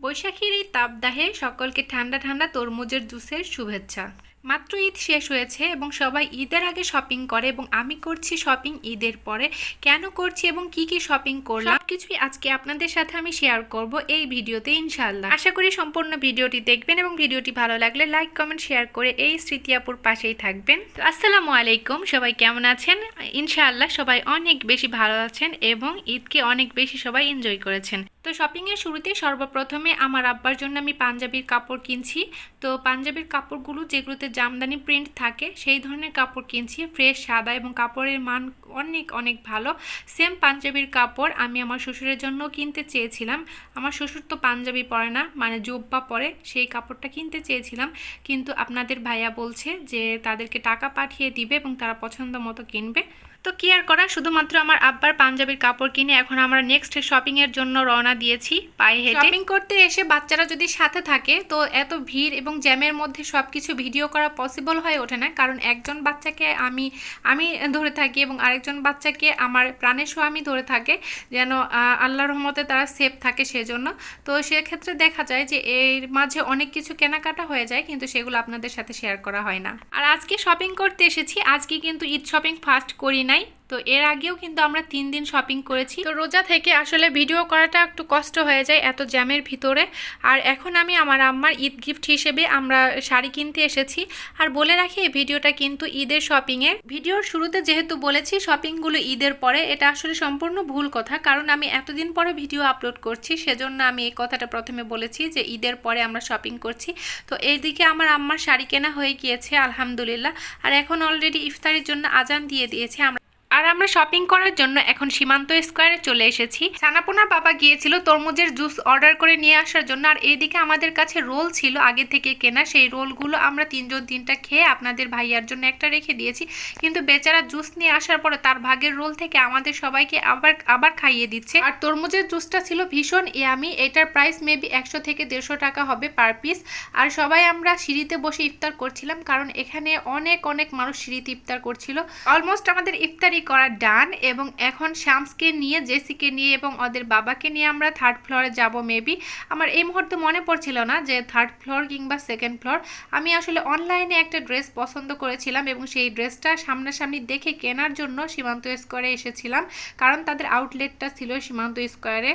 বৈশাখীর এই তাপদাহে সকলকে ঠান্ডা ঠান্ডা তরমুজের জুসের শুভেচ্ছা। মাত্র ঈদ শেষ হয়েছে এবং সবাই ঈদের আগে শপিং করে এবং আমি করছি শপিং ঈদের পরে। কেন করছি এবং কি কি শপিং করলাম কিছুই আজকে আপনাদের সাথে আমি শেয়ার করব এই ভিডিওতে, ইনশাআল্লাহ। আশা করি সম্পূর্ণ ভিডিওটি দেখবেন এবং ভিডিওটি ভালো লাগলে লাইক কমেন্ট শেয়ার করে এই স্মৃতি আপুর পাশেই থাকবেন। আসসালামু আলাইকুম, সবাই কেমন আছেন? ইনশাআল্লাহ সবাই অনেক বেশি ভালো আছেন এবং ঈদকে অনেক বেশি সবাই এনজয় করেছেন। তো শপিংয়ের শুরুতে সর্বপ্রথমে আমার আব্বার জন্য আমি পাঞ্জাবির কাপড় কিনছি। তো পাঞ্জাবির কাপড়গুলো যেগুলোতে জামদানি প্রিন্ট থাকে, সেই ধরনের কাপড় কিনছি ফ্রেশ সাদা এবং কাপড়ের মান অনেক অনেক ভালো। সেম পাঞ্জাবির কাপড় আমি আমার শ্বশুরের জন্য কিনতে চেয়েছিলাম। আমার শ্বশুর তো পাঞ্জাবি পরে না মানে জোব্বা পরে, সেই কাপড়টা কিনতে চেয়েছিলাম। কিন্তু আপনাদের ভাইয়া বলছে যে তাদেরকে টাকা পাঠিয়ে দিবে এবং তারা পছন্দ মতো কিনবে। তো কি আর করা? শুধুমাত্র আমার আব্বার পাঞ্জাবির কাপড় কিনে এখন আমরা নেক্সট শপিং এর জন্য রওনা দিয়েছি পায়ে হেঁটে। শপিং করতে এসে বাচ্চারা যদি সাথে থাকে তো এত ভিড় এবং জ্যামের মধ্যে সবকিছু ভিডিও করা পসিবল হয়ে ওঠে না। কারণ একজন বাচ্চাকে আমি আমি ধরে থাকি এবং আরেকজন বাচ্চাকে আমার প্রাণের স্বামী ধরে থাকে যেন আহ, আল্লাহর রহমতে তারা সেফ থাকে সেজন্য। তো সেক্ষেত্রে দেখা যায় যে এর মাঝে অনেক কিছু কেনাকাটা হয়ে যায় কিন্তু সেগুলো আপনাদের সাথে শেয়ার করা হয় না। আর আজকে শপিং করতে এসেছি। আজকে কিন্তু ঈদ শপিং ফার্স্ট করি নাই তো এর আগেও কিন্তু আমরা তিন দিন শপিং করেছি। তো রোজা থেকে আসলে ভিডিও করাটা একটু কষ্ট হয়ে যায় এত জ্যামের ভিতরে। আর এখন আমি আমার আম্মার ঈদ গিফট হিসেবে আমরা শাড়ি কিনতে এসেছি। আর বলে রাখি, এই ভিডিওটা কিন্তু ঈদের শপিংয়ের ভিডিওর শুরুতে যেহেতু বলেছি শপিংগুলো ঈদের পরে, এটা আসলে সম্পূর্ণ ভুল কথা। কারণ আমি এতদিন পরে ভিডিও আপলোড করছি, সেজন্য আমি এই কথাটা প্রথমে বলেছি যে ঈদের পরে আমরা শপিং করছি। তো এইদিকে আমার আম্মার শাড়ি কেনা হয়ে গিয়েছে, আলহামদুলিল্লাহ। আর এখন অলরেডি ইফতারির জন্য আজান দিয়ে দিয়েছে। আমরা আর আমরা শপিং করার জন্য এখন সীমান্ত স্কোয়ারে চলে এসেছি। সানাপোনার বাবা গিয়েছিল তরমুজের জুস অর্ডার করে নিয়ে আসার জন্য। আর এইদিকে আমাদের কাছে রোল ছিল আগে থেকে কেনা। সেই রোলগুলো আমরা তিনজন তিনটা খেয়ে আপনাদের ভাইয়ার জন্য একটা রেখে দিয়েছি। কিন্তু বেচারা জুস নিয়ে আসার পরে তার ভাগের রোল থেকে আমাদের সবাইকে আবার আবার খাইয়ে দিচ্ছে। আর তরমুজের জুসটা ছিল ভীষণ ইয়ামি এটার প্রাইস মেবি একশো থেকে দেড়শো টাকা হবে পার পিস আর সবাই আমরা সিঁড়িতে বসে ইফতার করছিলাম। কারণ এখানে অনেক অনেক মানুষ সিঁড়িতে ইফতার করছিল। অলমোস্ট আমাদের ইফতারি করা ডান এবং এখন শ্যামসকে নিয়ে, জেসিকে নিয়ে এবং ওদের বাবাকে নিয়ে আমরা থার্ড ফ্লোরে যাব মেবি আমার এই মুহূর্তে মনে পড়ছিল না যে থার্ড ফ্লোর কিংবা সেকেন্ড ফ্লোর আমি আসলে অনলাইনে একটা ড্রেস পছন্দ করেছিলাম এবং সেই ড্রেসটা সামনাসামনি দেখে কেনার জন্য সীমান্ত স্কোয়ারে এসেছিলাম, কারণ তাদের আউটলেটটা ছিল সীমান্ত স্কোয়ারে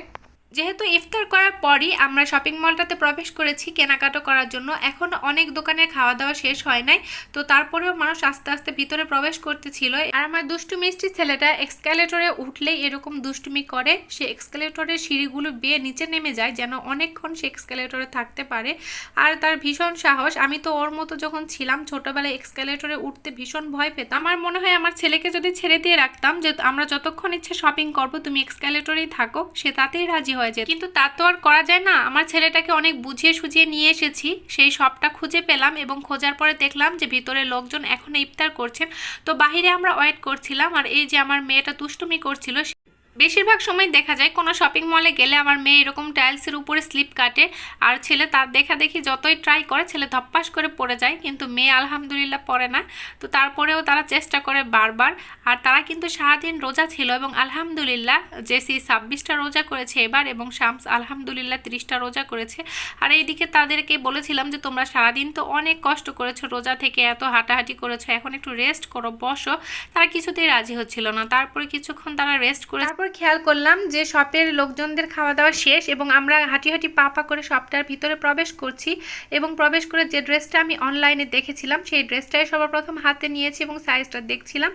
যেহেতু ইফতার করার পরই আমরা শপিং মলটাতে প্রবেশ করেছি কেনাকাটা করার জন্য, এখন অনেক দোকানে খাওয়া দাওয়া শেষ হয় নাই, তো তারপরেও মানুষ আস্তে আস্তে ভিতরে প্রবেশ করতেছিল। আর আমার দুষ্টু মিষ্টি ছেলেটা এক্সকালেটরে উঠলেই এরকম দুষ্টুমি করে, সে এক্সকালেটরের সিঁড়িগুলো বেয়ে নিচে নেমে যায় যেন অনেকক্ষণ সে এক্সকালেটরে থাকতে পারে। আর তার ভীষণ সাহস, আমি তো ওর মতো যখন ছিলাম, ছোটোবেলায় এক্সকালেটরে উঠতে ভীষণ ভয় পেতাম। আমার মনে হয় আমার ছেলেকে যদি ছেড়ে দিয়ে রাখতাম যে, আমরা যতক্ষণ ইচ্ছে শপিং করব, তুমি এক্সকালেটরেই থাকো, সে তাতেই রাজি হয়ে যায় কিন্তু তা তো আর করা যায় না। আমার ছেলেটাকে অনেক বুঝিয়ে সুঝিয়ে নিয়ে এসেছি। সেই সবটা খুঁজে পেলাম এবং খোঁজার পরে দেখলাম যে ভিতরে লোকজন এখন ইফতার করছেন। তো বাহিরে আমরা ওয়েট করছিলাম আর এই যে আমার মেয়েটা দুষ্টুমি করছিল বেশিরভাগ সময় দেখা যায় কোনো শপিং মলে গেলে আমার মেয়ে এরকম টাইলসের উপরে স্লিপ কাটে আর ছেলে তার দেখা দেখি যতই ট্রাই করে ছেলে ধপ্পাস করে পড়ে যায় কিন্তু মেয়ে আলহামদুলিল্লাহ পড়ে না। তো তারপরেও তারা চেষ্টা করে বারবার আর তারা কিন্তু সারাদিন রোজা ছিল এবং আলহামদুলিল্লাহ জেসি ছাব্বিশটা রোজা করেছে এবার এবং শামস আলহামদুলিল্লাহ তিরিশটা রোজা করেছে। আর এইদিকে তাদেরকে বলেছিলাম যে তোমরা সারাদিন তো অনেক কষ্ট করেছ, রোজা থেকে এত হাঁটাহাঁটি করেছ, এখন একটু রেস্ট করো, বসো। তারা কিছুতেই রাজি হচ্ছিল না। তারপরে কিছুক্ষণ তারা রেস্ট করে তারপর খেয়াল করলাম যে শপের লোকজনদের খাওয়া দাওয়া শেষ এবং আমরা হাঁটি হাঁটি পা পা করে শপটার ভিতরে প্রবেশ করছি এবং প্রবেশ করে যে ড্রেসটা আমি অনলাইনে দেখেছিলাম, সেই ড্রেসটাই সবার প্রথম হাতে নিয়েছি এবং সাইজটা দেখছিলাম।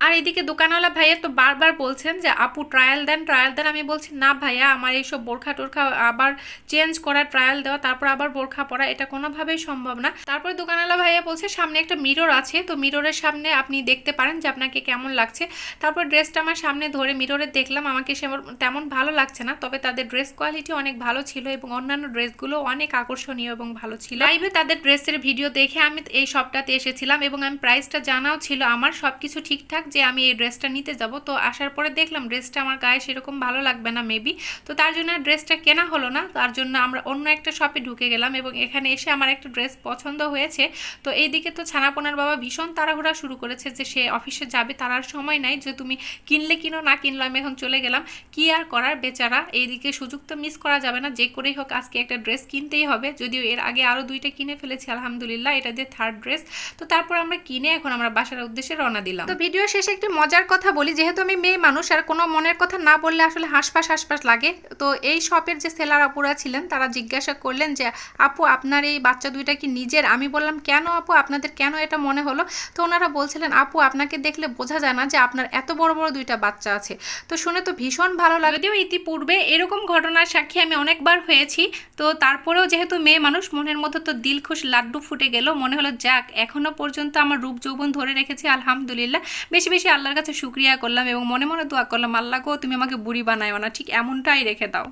আর এদিকে দোকানওয়ালা ভাইয়া তো বারবার বলছেন যে, আপু ট্রায়াল দেন ট্রায়াল দেন। আমি বলছি, না ভাইয়া, আমার এইসব বোরখা টোরখা আবার চেঞ্জ করা ট্রায়াল দেওয়া, তারপর আবার বোরখা পরা, এটা কোনোভাবেই সম্ভব না। তারপর দোকানওয়ালা ভাইয়া বলছে, সামনে একটা মিরর আছে, তো মিররের সামনে আপনি দেখতে পারেন যে আপনাকে কেমন লাগছে। তারপর ড্রেসটা আমার সামনে ধরে মিররে দেখলাম, আমাকে সে তেমন ভালো লাগছে না, তবে তাদের ড্রেস কোয়ালিটি অনেক ভালো ছিল এবং অন্যান্য ড্রেসগুলো অনেক আকর্ষণীয় এবং ভালো ছিল। লাইভে তাদের ড্রেসের ভিডিও দেখে আমি এই শপটাতে এসেছিলাম এবং আমি প্রাইসটা জানাও ছিল, আমার সব কিছু ঠিকঠাক যে আমি এই ড্রেসটা নিতে যাব। তো আসার পরে দেখলাম ড্রেসটা আমার গায়ে সেরকম ভালো লাগবে না মেবি তো তার জন্য ড্রেসটা কেনা হলো না। তার জন্য আমরা অন্য একটা শপে ঢুকে গেলাম এবং এখানে এসে আমার একটা ড্রেস পছন্দ হয়েছে। তো এইদিকে তো ছানাপোনার বাবা ভীষণ তাড়াহুড়া শুরু করেছে যে সে অফিসে যাবে, তার আর সময় নাই যে তুমি কিনলে কিনো, না কিনলো আমি এখন চলে গেলাম। কি আর করার বেচারা? এইদিকে সুযোগ তো মিস করা যাবে না। যে করেই হোক আজকে একটা ড্রেস কিনতেই হবে। যদিও এর আগে আরও দুইটা কিনে ফেলেছি, আলহামদুলিল্লাহ, এটা দিয়ে থার্ড ড্রেস তো তারপর আমরা কিনে এখন আমরা বাসার উদ্দেশ্যে রওনা দিলাম। তো ভিডিও শেষে একটি মজার কথা বলি, যেহেতু আমি মেয়ে মানুষ, আর কোনো মনের কথা না বললে আসলে হাসপাস হাসপাস লাগে। তো এই শপের যে সেলার আপুরা ছিলেন, তারা জিজ্ঞাসা করলেন যে, আপু, আপনার এই বাচ্চা দুইটা কি নিজের? আমি বললাম, কেন আপু? আপনাদের কেন এটা মনে হলো? তো ওনারা বলছিলেন, আপু, আপনাকে দেখলে বোঝা যায় না যে আপনার এত বড় বড় দুইটা বাচ্চা আছে। তো শুনে তো ভীষণ ভালো লাগে। যদিও ইতিপূর্বে এরকম ঘটনার সাক্ষী আমি অনেকবার হয়েছি। তো তারপরেও যেহেতু মেয়ে মানুষ, মনের মধ্যে তো দিলখুশ লাড্ডু ফুটে গেল। মনে হলো, যাক, এখনও পর্যন্ত আমার রূপ যৌবন ধরে রেখেছি, আলহামদুলিল্লাহ। বেশি বেশি বেশি আল্লাহর কাছে শুক্রিয়া করলাম এবং মনে মনে দোয়া করলাম, আল্লাহ গো, তুমি আমাকে বুড়ি বানায়ও না। ঠিক এমনটাই রেখে দাও।